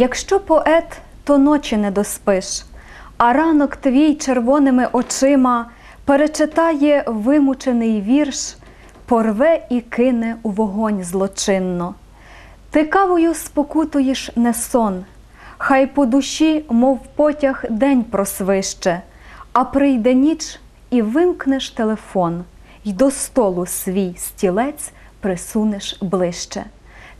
Якщо поет, то ночі не доспиш, а ранок твій червоними очима перечитає вимучений вірш, порве і кине у вогонь злочинно. Ти кавою спокутуєш не сон, хай по душі, мов потяг, день просвище, а прийде ніч і вимкнеш телефон, й до столу свій стілець присунеш ближче.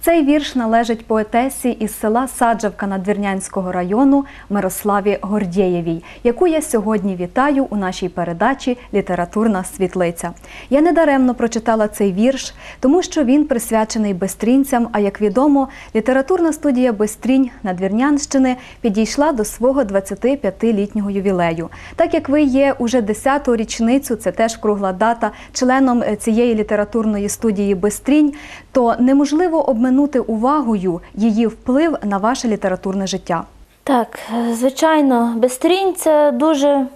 Цей вірш належить поетесі із села Саджавка Надвірнянського району Мирославі Гордєєвій, яку я сьогодні вітаю у нашій передачі Літературна світлиця. Я недаремно прочитала цей вірш, тому що він присвячений бестрінцям. А як відомо, літературна студія Бестрінь Надвірнянщини підійшла до свого 25-літнього ювілею. Так як ви є уже 10-ту річницю, це теж кругла дата, членом е, цієї літературної студії Бестрінь, то неможливо обминути увагою її вплив на ваше літературне життя. Так, звичайно, Бестрінь це дуже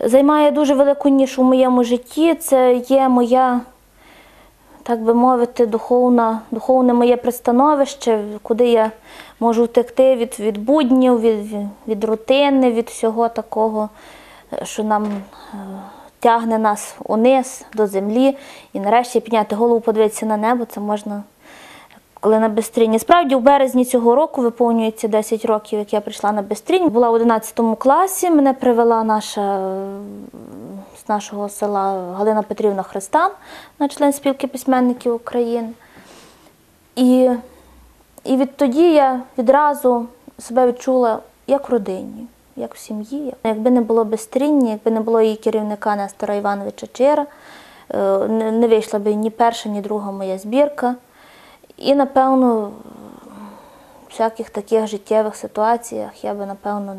займає дуже велику нішу в моєму житті. Це є моя, так би мовити, духовна, духовне моє пристановище, куди я можу втекти від, від буднів, від, від рутини, від всього такого, що нам е, тягне нас униз до землі. І нарешті підняти голову, подивитися на небо, це можна коли на Бестріні. Справді, у березні цього року виповнюється 10 років, як я прийшла на Бестрінь. Була в 11 класі, мене привела наша з нашого села Галина Петрівна Христан, на член спілки письменників України. І, і відтоді я відразу себе відчула як в родині, як в сім'ї. Якби не було Бестрінні, якби не було її керівника Нестора Івановича Чира, е, не вийшла б ні перша, ні друга моя збірка. І, напевно, в всяких таких життєвих ситуаціях я би, напевно,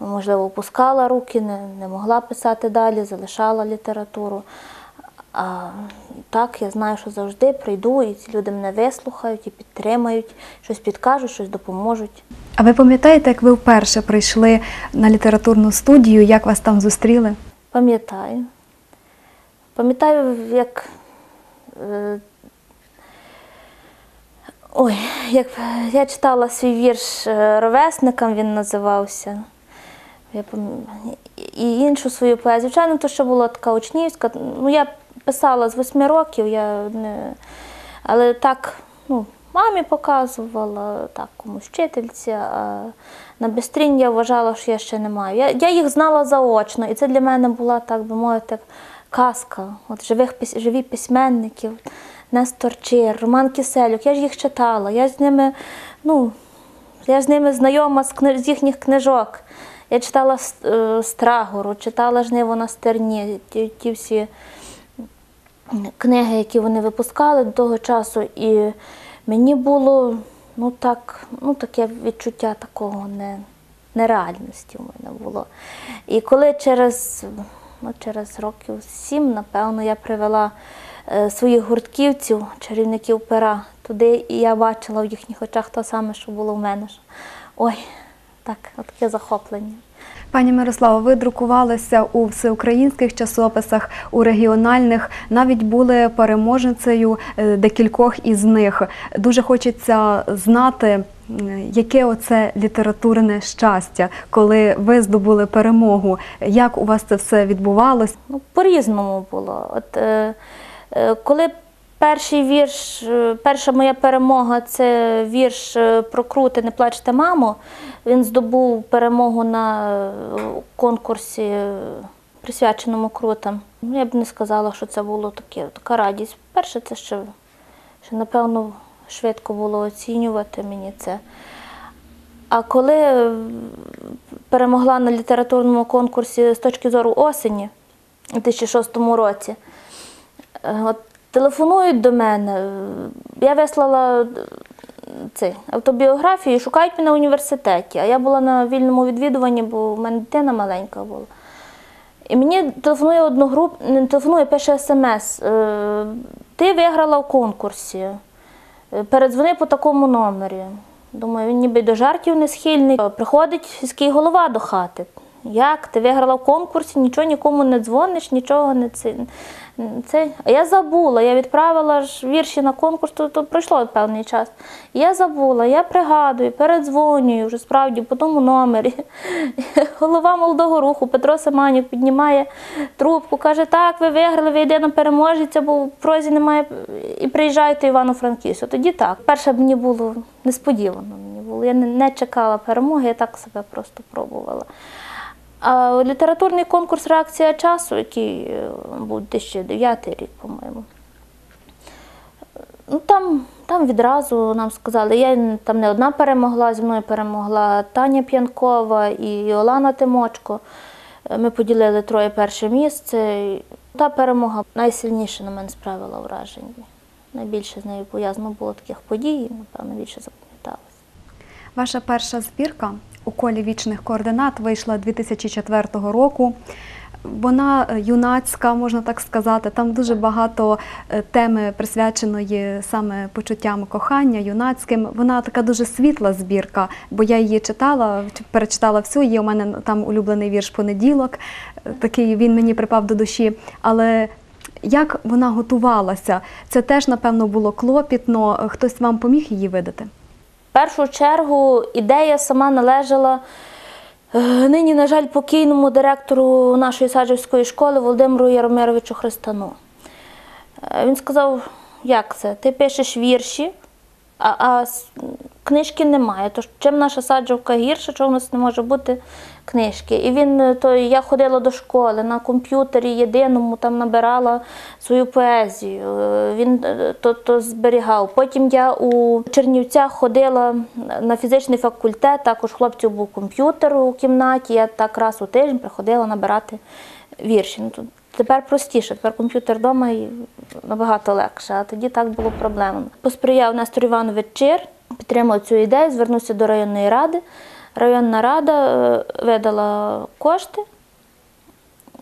можливо, опускала руки, не могла писати далі, залишала літературу. А так я знаю, що завжди прийду, і ці люди мене вислухають і підтримають, щось підкажуть, щось допоможуть. А ви пам'ятаєте, як ви вперше прийшли на літературну студію, як вас там зустріли? Пам'ятаю. Пам'ятаю, як. е, Ой, як я читала свій вірш е, ровесникам, він називався. Я І іншу свою поезію. Звичайно, то що була така учнівська. Ну, я писала з восьми років, я не... але так, ну, мамі показувала, так, комусь вчительці. А на Бестрінь я вважала, що я ще не маю. Я, я їх знала заочно, і це для мене була, так би мовити, казка от живих, живі письменників. Нестор Чир, Роман Киселюк, я ж їх читала, я з ними, ну, я з ними знайома з, кни... з їхніх книжок. Я читала е, Страгору, читала Жниво на стерні, ті, ті всі книги, які вони випускали до того часу. І мені було ну, так, ну, таке відчуття такого не, нереальності в мене було. І коли через, ну, через років сім, напевно, я привела е, своїх гуртківців, чарівників пера туди, і я бачила в їхніх очах те саме, що було в мене. Ой, так, таке захоплення. Пані Мирослава, ви друкувалися у всеукраїнських часописах, у регіональних, навіть були переможницею е, декількох із них. Дуже хочеться знати, яке оце літературне щастя, коли ви здобули перемогу. Як у вас це все відбувалось? Ну, по-різному було. От, е, е, коли перший вірш, е, перша моя перемога це вірш е, про крути Не плачте, мамо. Він здобув перемогу на е, конкурсі, е, присвяченому крутам. Ну, я б не сказала, що це було таке, така радість. Перше, це ще, ще напевно швидко було оцінювати мені це. А коли е, перемогла на літературному конкурсі з точки зору осені у 2006 році, от телефонують до мене. Я вислала е, цей, автобіографію, шукають мене в університеті, а я була на вільному відвідуванні, бо в мене дитина маленька була. І мені телефонує одногруп, не телефонує, пише смс. е, Ти виграла в конкурсі. Е, Передзвони по такому номері. Думаю, він ніби до жартів не схильний. Приходить сільський голова до хати. Як ти виграла в конкурсі, нічого нікому не дзвониш, нічого не це. це. А я забула, я відправила ж вірші на конкурс, то, то пройшло певний час. Я забула, я пригадую, передзвонюю вже справді по тому номері. Голова молодого руху Петро Семанюк піднімає трубку, каже: так, ви виграли, ви єдина переможеця, бо в прозі немає і приїжджайте Івано-Франківську. Тоді так. Перше мені було несподівано. Мені було. Я не, не чекала перемоги, я так себе просто пробувала. А літературний конкурс Реакція часу, який е, був 2009 рік, по-моєму. Ну, там, там відразу нам сказали, я там не одна перемогла, зі мною перемогла Таня П'янкова і Олана Тимочко. Е, Ми поділили троє перше місце. Та перемога найсильніше на мене справила враження. Найбільше з нею пов'язано було таких подій, напевно, більше запам'яталося. Ваша перша збірка у колі вічних координат вийшла 2004 року. Вона е, юнацька, можна так сказати. Там дуже багато е, теми присвяченої саме почуттям кохання, юнацьким. Вона така дуже світла збірка, бо я її читала, перечитала всю. Є у мене там улюблений вірш понеділок. Е, Такий він мені припав до душі. Але як вона готувалася? Це теж, напевно, було клопітно. Хтось вам поміг її видати? Першу чергу ідея сама належала е, нині, на жаль, покійному директору нашої саджівської школи Володимиру Яромировичу Христану. Е, Він сказав, як це? Ти пишеш вірші, а, а книжки немає. Тож чим наша саджавка гірша, чого в нас не може бути книжки? І він е, то я ходила до школи на комп'ютері єдиному, там набирала свою поезію. Е, Він е, то, то зберігав. Потім я у Чернівцях ходила на фізичний факультет, також хлопців був комп'ютер у кімнаті. Я так раз у тиждень приходила набирати вірші. Тепер простіше, тепер комп'ютер вдома і набагато легше, а тоді так було проблемно. Посприяв Нестор Іванович Чир, підтримав цю ідею, звернувся до районної ради. Районна рада е, видала кошти,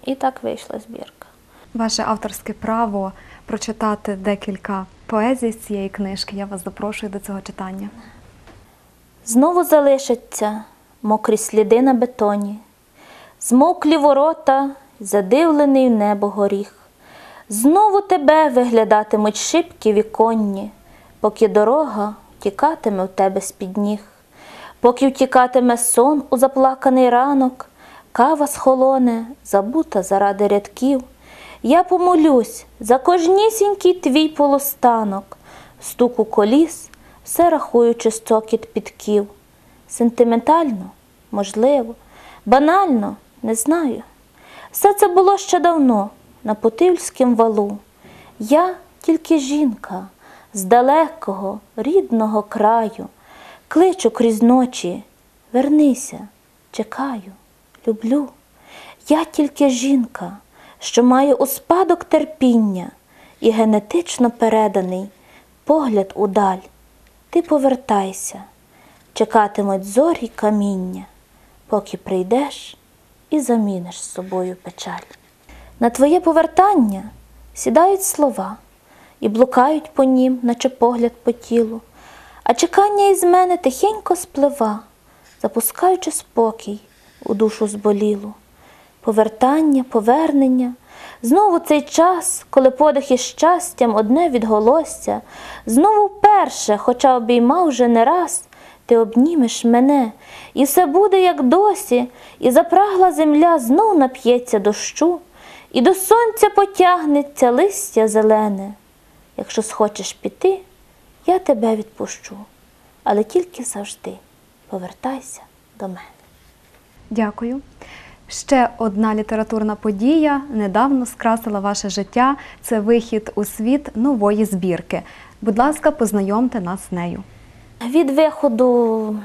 і так вийшла збірка. Ваше авторське право прочитати декілька поезій з цієї книжки. Я вас запрошую до цього читання. Знову залишаться мокрі сліди на бетоні, змоклі ворота, задивлений в небо горіх. Знову тебе виглядатимуть шибки віконні, поки дорога втікатиме в тебе з-під ніг, поки втікатиме сон у заплаканий ранок, кава схолоне, забута заради рядків. Я помолюсь за кожнісінький твій полустанок, стуку коліс, все рахуючи стокіт підків. Сентиментально, можливо, банально, не знаю. Все це було ще давно, на Потильськім валу. Я тільки жінка з далекого, рідного краю, кличу крізь ночі, вернися, чекаю, люблю. Я тільки жінка, що має у спадок терпіння і генетично переданий погляд удаль. Ти повертайся, чекатимуть зорі каміння, поки прийдеш і заміниш з собою печаль. На твоє повертання сідають слова і блукають по нім, наче погляд по тілу, а чекання із мене тихенько сплива, запускаючи спокій у душу зболілу. Повертання, повернення, знову цей час, коли подих із щастям одне відголосся, знову вперше, хоча обіймав вже не раз, ти обнімеш мене, і все буде, як досі, і запрагла земля знов нап'ється дощу, і до сонця потягнеться листя зелене. Якщо схочеш піти, я тебе відпущу, але тільки завжди повертайся до мене. Дякую. Ще одна літературна подія недавно скрасила ваше життя. Це вихід у світ нової збірки. Будь ласка, познайомте нас з нею. Від виходу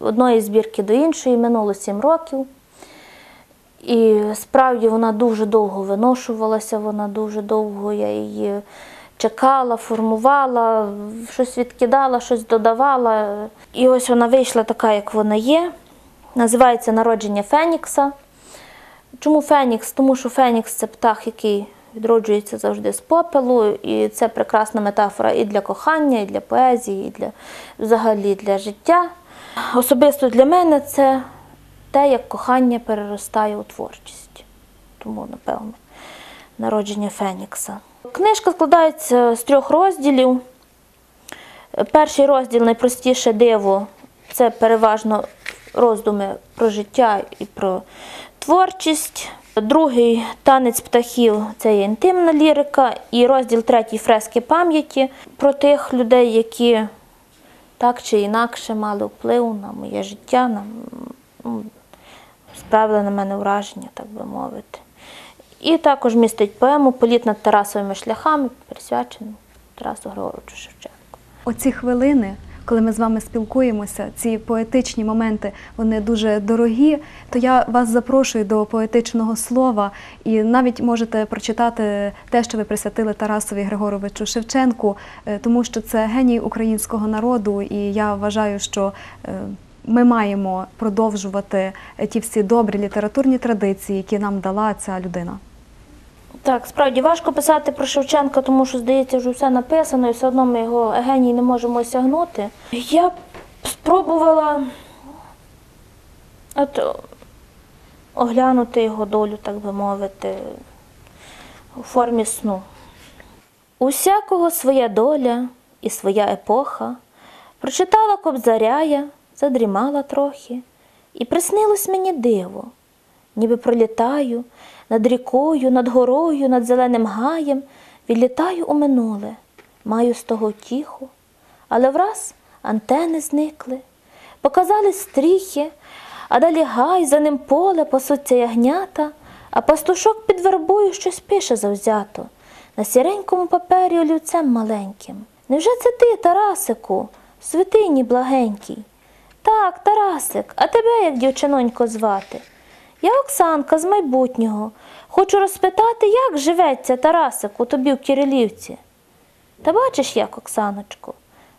одної збірки до іншої минуло сім років. І справді вона дуже довго виношувалася, вона дуже довго я її чекала, формувала, щось відкидала, щось додавала. І ось вона вийшла така, як вона є. Називається Народження Фенікса. Чому Фенікс? Тому що Фенікс це птах, який відроджується завжди з попелу, і це прекрасна метафора і для кохання, і для поезії, і для взагалі для життя. Особисто для мене це те, як кохання переростає у творчість. Тому, напевно, народження Фенікса. Книжка складається з трьох розділів. Перший розділ найпростіше диво це переважно роздуми про життя і про творчість. Другий танець птахів це є інтимна лірика. І розділ третій фрески пам'яті про тих людей, які так чи інакше мали вплив на моє життя, на, ну, справили на мене враження, так би мовити. І також містить поему Політ над Тарасовими шляхами, присвячену Тарасу Григоровичу Шевченку. Оці хвилини, коли ми з вами спілкуємося, ці поетичні моменти, вони дуже дорогі. То я вас запрошую до поетичного слова і навіть можете прочитати те, що ви присвятили Тарасові Григоровичу Шевченку, е, тому що це геній українського народу, і я вважаю, що е, ми маємо продовжувати ті всі добрі літературні традиції, які нам дала ця людина. Так, справді важко писати про Шевченка, тому що, здається, вже все написано, і все одно ми його геній не можемо осягнути. Я спробувала от, оглянути його долю, так би мовити, у формі сну. Усякого своя доля і своя епоха. Прочитала кобзаря я, задрімала трохи, і приснилось мені диво, ніби пролітаю над рікою, над горою, над зеленим гаєм, відлітаю у минуле, маю з того втіху, але враз антени зникли, показались стріхи, а далі гай, за ним поле, пасуться ягнята, а пастушок під вербою щось пише завзято, на сіренькому папері олівцем маленьким. Невже це ти, Тарасику, святині благенький? Так, Тарасик, а тебе як дівчинонько звати? Я Оксанка з майбутнього. Хочу розпитати, як живеться Тарасику тобі в Кирилівці. Та бачиш як, Оксаночко,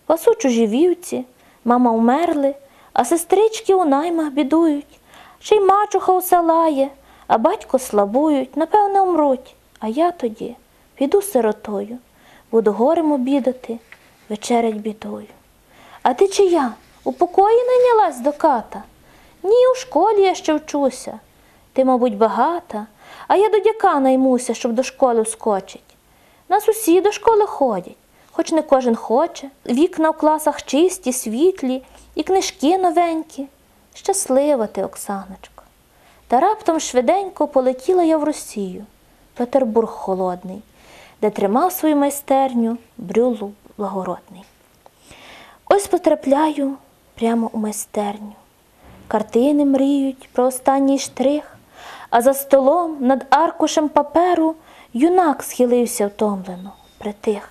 пасу чужі вівці, мама умерли, а сестрички у наймах бідують. Ще й мачуха усе лає, а батько слабують, напевне, умруть. А я тоді піду сиротою, буду горем обідати, вечерять бідою. А ти чия? У покої найнялась до ката? Ні, у школі я ще вчуся. Ти, мабуть, багата, а я до дяка наймуся, щоб до школи вскочить. Нас усі до школи ходять, хоч не кожен хоче. Вікна в класах чисті, світлі, і книжки новенькі. Щаслива ти, Оксаночко. Та раптом швиденько полетіла я в Росію, Петербург холодний, де тримав свою майстерню брюлу благородний. Ось потрапляю прямо у майстерню. Картини мріють про останній штрих, а за столом над аркушем паперу юнак схилився втомлено, притих.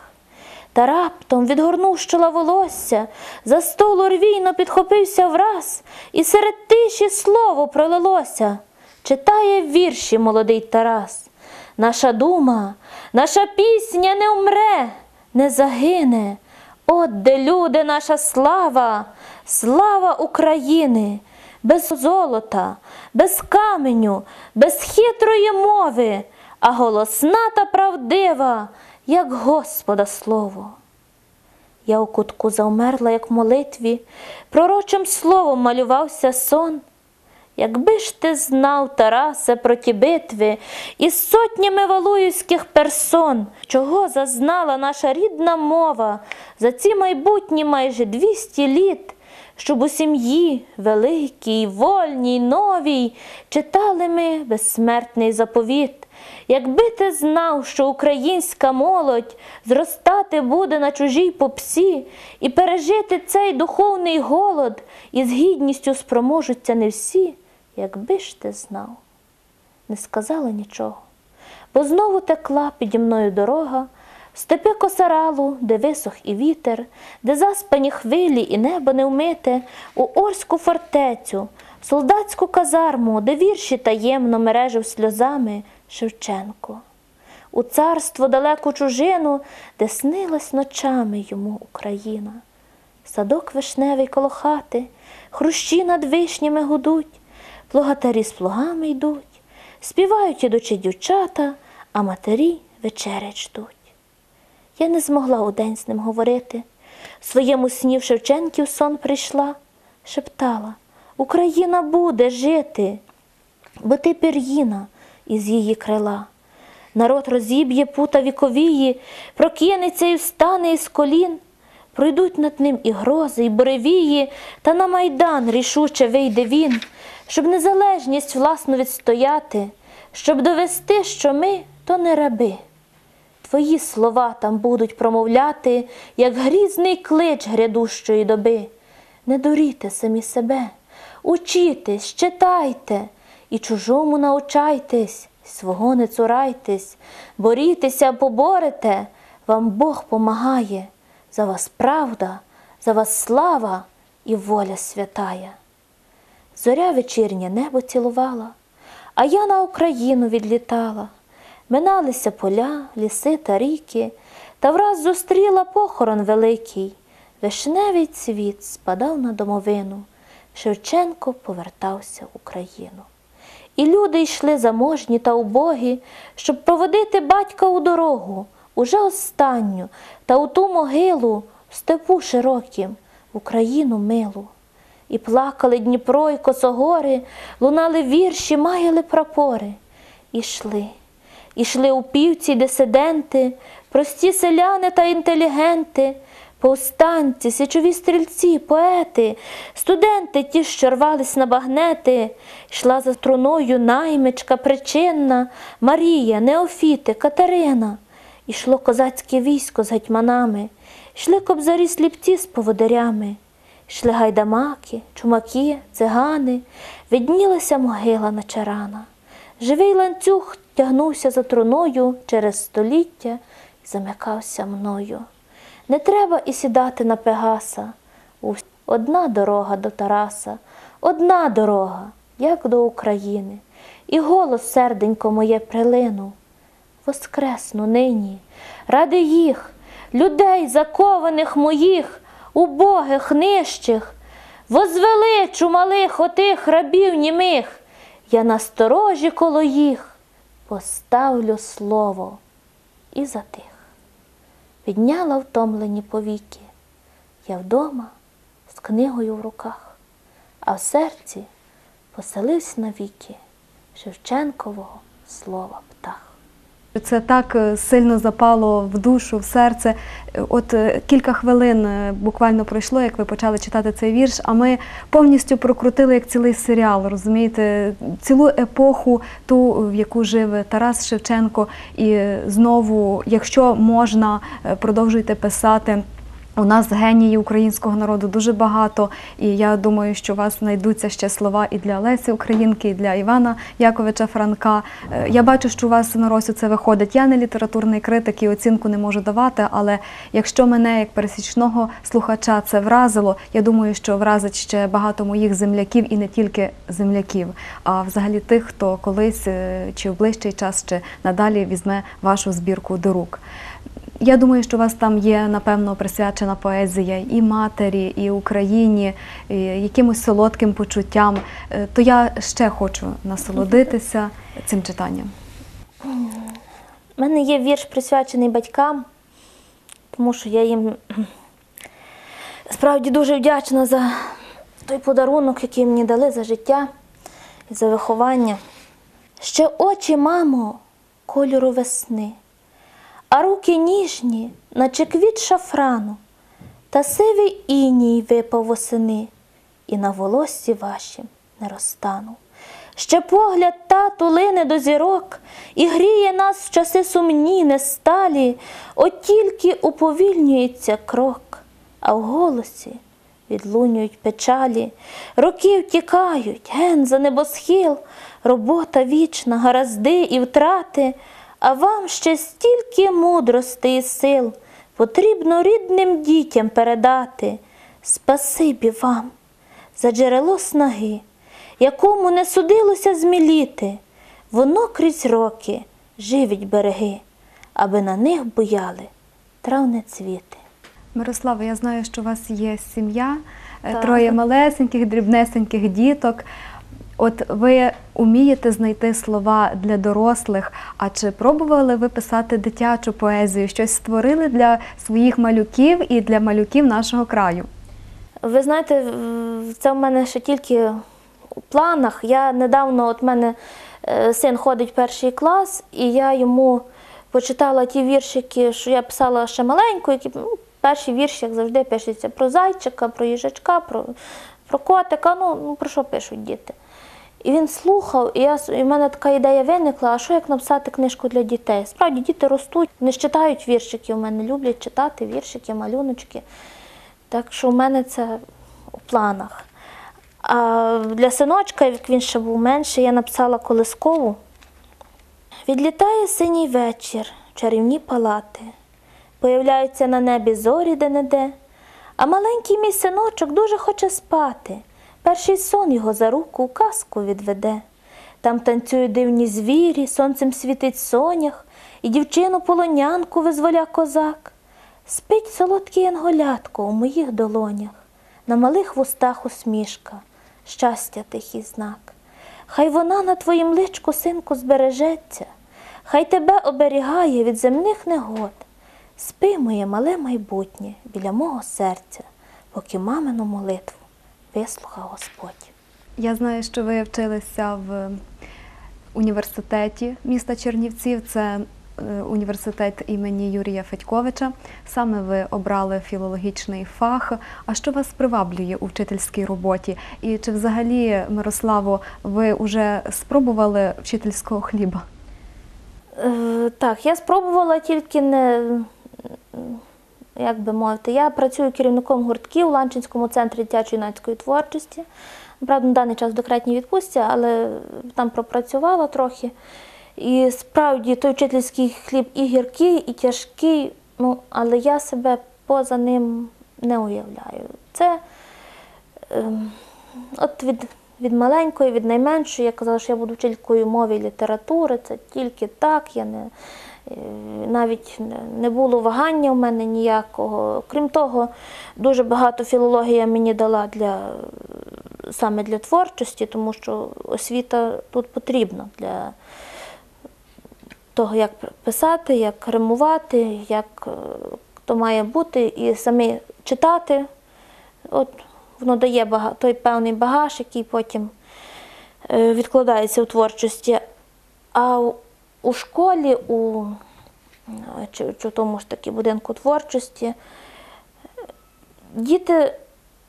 Та раптом, відгорнув з чола волосся, за столу рвійно підхопився враз, і серед тиші слово пролилося. Читає вірші молодий Тарас. Наша дума, наша пісня не умре, не загине. От де люди, наша слава, слава України, без золота, без каменю, без хитрої мови, а голосна та правдива, як Господа слово. Я у кутку завмерла, як в молитві, пророчим словом малювався сон. Якби ж ти знав, Тарасе, про ті битви із сотнями валуївських персон, чого зазнала наша рідна мова за ці майбутні майже 200 літ, щоб у сім'ї великій, вольній, новій читали ми безсмертний заповіт. Якби ти знав, що українська молодь зростати буде на чужій попсі і пережити цей духовний голод, і з гідністю спроможуться не всі, якби ж ти знав, не сказала нічого, бо знову текла піді мною дорога, степи косаралу, де висох і вітер, де заспані хвилі і небо не вмите, у Орську фортецю, в солдатську казарму, де вірші таємно мережив сльозами Шевченко, у царство далеку чужину, де снилась ночами йому Україна. Садок вишневий коло хати, хрущі над вишнями гудуть, плугатарі з плугами йдуть, співають ідучі дівчата, а матері вечерять ждуть. Я не змогла удень з ним говорити. Своєму сні в Шевченків сон прийшла, шептала Україна буде жити, бо ти пір'їна із її крила. Народ розіб'є пута віковії, прокинеться і встане із колін. Пройдуть над ним і грози, і буревії, та на майдан рішуче вийде він, щоб незалежність власну відстояти, щоб довести, що ми то не раби. Твої слова там будуть промовляти, як грізний клич грядущої доби. Не дуріте самі себе, учітесь, читайте і чужому научайтесь, свого не цурайтесь, борітеся, поборете, вам Бог помагає, за вас правда, за вас слава і воля святая. Зоря вечірнє небо цілувала, а я на Україну відлітала. Миналися поля, ліси та ріки, та враз зустріла похорон великий. Вишневий цвіт спадав на домовину. Шевченко повертався в Україну. І люди йшли заможні та убогі, щоб проводити батька у дорогу, уже останню, та у ту могилу в степу широкім, в Україну милу. І плакали Дніпро і косогори, лунали вірші, маяли прапори. Ішли, ішли у півці дисиденти, прості селяни та інтелігенти, повстанці, січові стрільці, поети, студенти ті, що рвались на багнети, йшла за труною наймичка причинна, Марія, Неофіти, Катерина. Ішло козацьке військо з гетьманами, йшли кобзарі сліпці з поводирями. Йшли гайдамаки, чумаки, цигани, виднілася могила начарана. Живий ланцюг тягнувся за труною через століття і замикався мною. Не треба і сідати на Пегаса. Одна дорога до Тараса, одна дорога, як до України, і голос серденько моє прилинув. Воскресну нині, ради їх, людей, закованих моїх, убогих, нижчих, возвеличу малих отих рабів німих, я на сторожі коло їх поставлю слово і затих. Підняла втомлені повіки, я вдома з книгою в руках, а в серці поселився навіки Шевченкового слова. Це так е, сильно запало в душу, в серце. От е, кілька хвилин е, буквально пройшло, як ви почали читати цей вірш, а ми повністю прокрутили як цілий серіал, розумієте, цілу епоху, ту, в яку жив Тарас Шевченко. І знову, якщо можна, продовжуйте писати. У нас генії українського народу дуже багато, і я думаю, що у вас знайдуться ще слова і для Лесі Українки, і для Івана Яковича Франка. Е, Я бачу, що у вас Миросю це виходить. Я не літературний критик і оцінку не можу давати, але якщо мене, як пересічного слухача, це вразило, я думаю, що вразить ще багато моїх земляків і не тільки земляків, а взагалі тих, хто колись е, чи в ближчий час, чи надалі візьме вашу збірку до рук. Я думаю, що у вас там є, напевно, присвячена поезія і матері, і Україні, і якимось солодким почуттям. Е, То я ще хочу насолодитися цим читанням. У мене є вірш присвячений батькам, тому що я їм справді дуже вдячна за той подарунок, який мені дали за життя і за виховання. Ще очі, мамо, кольору весни, а руки ніжні, наче квіт шафрану, та сивий іній випав восени, і на волоссі вашім не розтану. Ще погляд тату лине до зірок і гріє нас в часи сумні, несталі, от тільки уповільнюється крок, а в голосі відлунюють печалі, роки втікають, ген за небосхил, робота вічна, гаразди і втрати, а вам ще стільки мудрости і сил потрібно рідним дітям передати. Спасибі вам за джерело снаги, якому не судилося зміліти, воно крізь роки живить береги, аби на них буяли травне цвіти. Мирослава, я знаю, що у вас є сім'я, е, Так. троє малесеньких, дрібнесеньких діток. От ви умієте знайти слова для дорослих. А чи пробували ви писати дитячу поезію? Щось створили для своїх малюків і для малюків нашого краю? Ви знаєте, це в мене ще тільки у планах. Я недавно, от мене е, син ходить в перший клас, і я йому почитала ті віршики, що я писала ще маленько, які ну, перші вірші, як завжди, пишуться про зайчика, про їжачка, про, про котика. Ну, ну про що пишуть діти. І він слухав, і, я, і в мене така ідея виникла, а що як написати книжку для дітей? Справді діти ростуть, вони ж читають віршики, у мене люблять читати віршики, малюночки. Так що в мене це у планах. А для синочка, як він ще був менший, я написала колискову. Відлітає синій вечір, чарівні палати, появляються на небі зорі де-не-де, а маленький мій синочок дуже хоче спати. Перший сон його за руку у казку відведе. Там танцюють дивні звірі, сонцем світить сонях, і дівчину полонянку визволя козак. Спить солодкий янголятко у моїх долонях, на малих вустах усмішка, щастя тихий знак. Хай вона на твоїм личку, синку, збережеться, хай тебе оберігає від земних негод. Спи, моє мале майбутнє, біля мого серця, поки мамину молитву вислухав Господь. Я знаю, що ви вчилися в університеті міста Чернівців. Це е, університет імені Юрія Федьковича. Саме ви обрали філологічний фах. А що вас приваблює у вчительській роботі? І чи взагалі, Мирославо, ви вже спробували вчительського хліба? Е, Так, я спробувала тільки не, як би мовити, я працюю керівником гуртків у Ланчинському центрі дитячої юнацької творчості. Правда, на даний час в декретній відпустці, але там пропрацювала трохи. І справді той вчительський хліб і гіркий, і тяжкий, ну, але я себе поза ним не уявляю. Це ем, от від, від маленької, від найменшої, я казала, що я буду вчителькою мови і літератури, це тільки так. Я не, е, навіть не- було вагання в мене ніякого. Крім того, дуже багато філологія мені дала для, саме для творчості, тому що освіта тут потрібна для того, як писати, як римувати, як е, то має бути, і самі читати. От воно дає той певний багаж, який потім е, відкладається у творчості. А у- у школі, у чи, чи в тому ж таки будинку творчості, діти,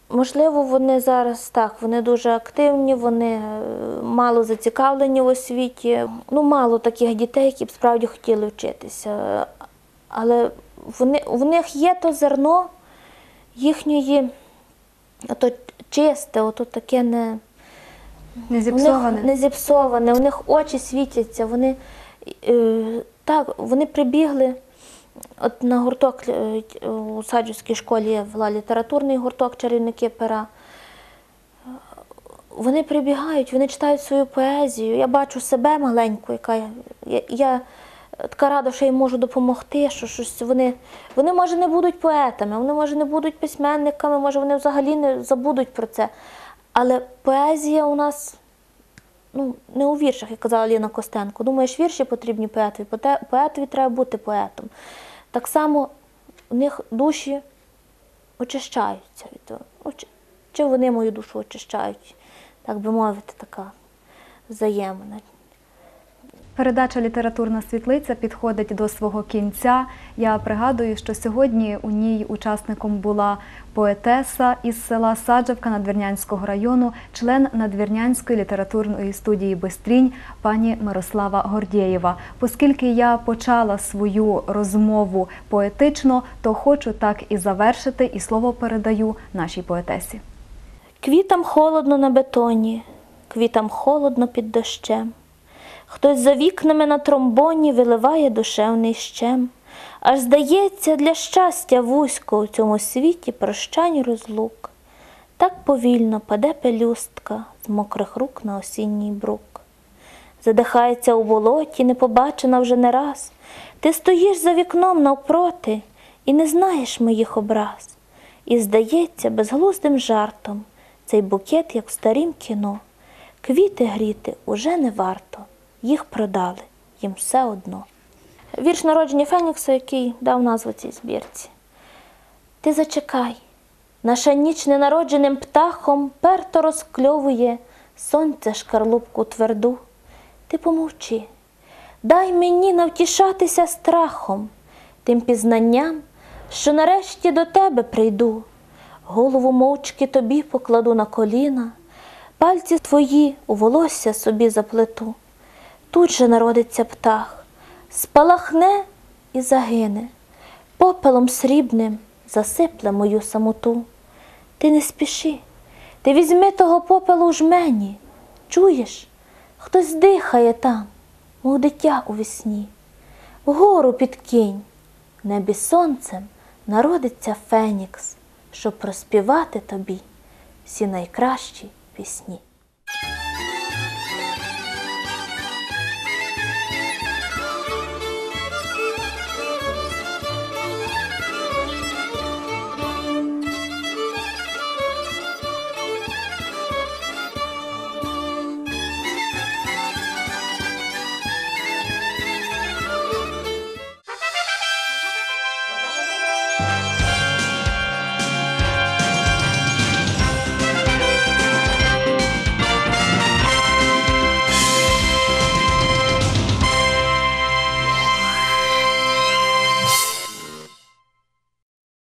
можливо, вони зараз так, вони дуже активні, вони е, мало зацікавлені в освіті. Ну, мало таких дітей, які б справді хотіли вчитися. Але вони, в них є то зерно їхньої ото чисте, ото таке не, Не у зіпсоване? них не зіпсоване, у них очі світяться. Вони, так, вони прибігли. От на гурток е, у Саджівській школі вела літературний гурток чарівники пера. Вони прибігають, вони читають свою поезію. Я бачу себе маленьку, яка я, я така рада, що їм можу допомогти. Що щось вони, вони, може, не будуть поетами, вони, може, не будуть письменниками, може, вони взагалі не забудуть про це. Але поезія у нас ну, не у віршах, як казала Ліна Костенко. Думаєш, вірші потрібні поетові, поетові треба бути поетом. Так само у них душі очищаються від того. Ну, чи- вони мою душу очищають, так би мовити, така взаємина. Передача Літературна світлиця підходить до свого кінця. Я пригадую, що сьогодні у ній учасником була поетеса із села Саджавка Надвірнянського району, член Надвірнянської літературної студії Бистрінь пані Мирослава Гордєєва. Оскільки я почала свою розмову поетично, то хочу так і завершити, і слово передаю нашій поетесі. Квітам холодно на бетоні, квітам холодно під дощем. Хтось за вікнами на тромбоні виливає душевний щем. Аж здається, для щастя вузько у цьому світі прощань розлук. Так повільно паде пелюстка з мокрих рук на осінній брук. Задихається у болоті, не побачена вже не раз. Ти стоїш за вікном навпроти і не знаєш моїх образ. І здається, безглуздим жартом цей букет, як в старім кіно. Квіти гріти уже не варто, їх продали, їм все одно. Вірш народження Фенікса, який дав назву цій збірці. Ти зачекай, Наша ніч ненародженим птахом перто розкльовує сонце шкарлупку тверду. Ти помовчи, дай мені навтішатися страхом, тим пізнанням, що нарешті до тебе прийду. Голову мовчки тобі покладу на коліна, пальці твої у волосся собі заплету. Тут же народиться птах, спалахне і загине, попелом срібним засипле мою самоту. Ти не спіши, ти візьми того попелу жмені. Чуєш, хтось дихає там, мов дитя у вісні. Вгору підкинь, в небі сонцем народиться Фенікс, щоб проспівати тобі всі найкращі пісні.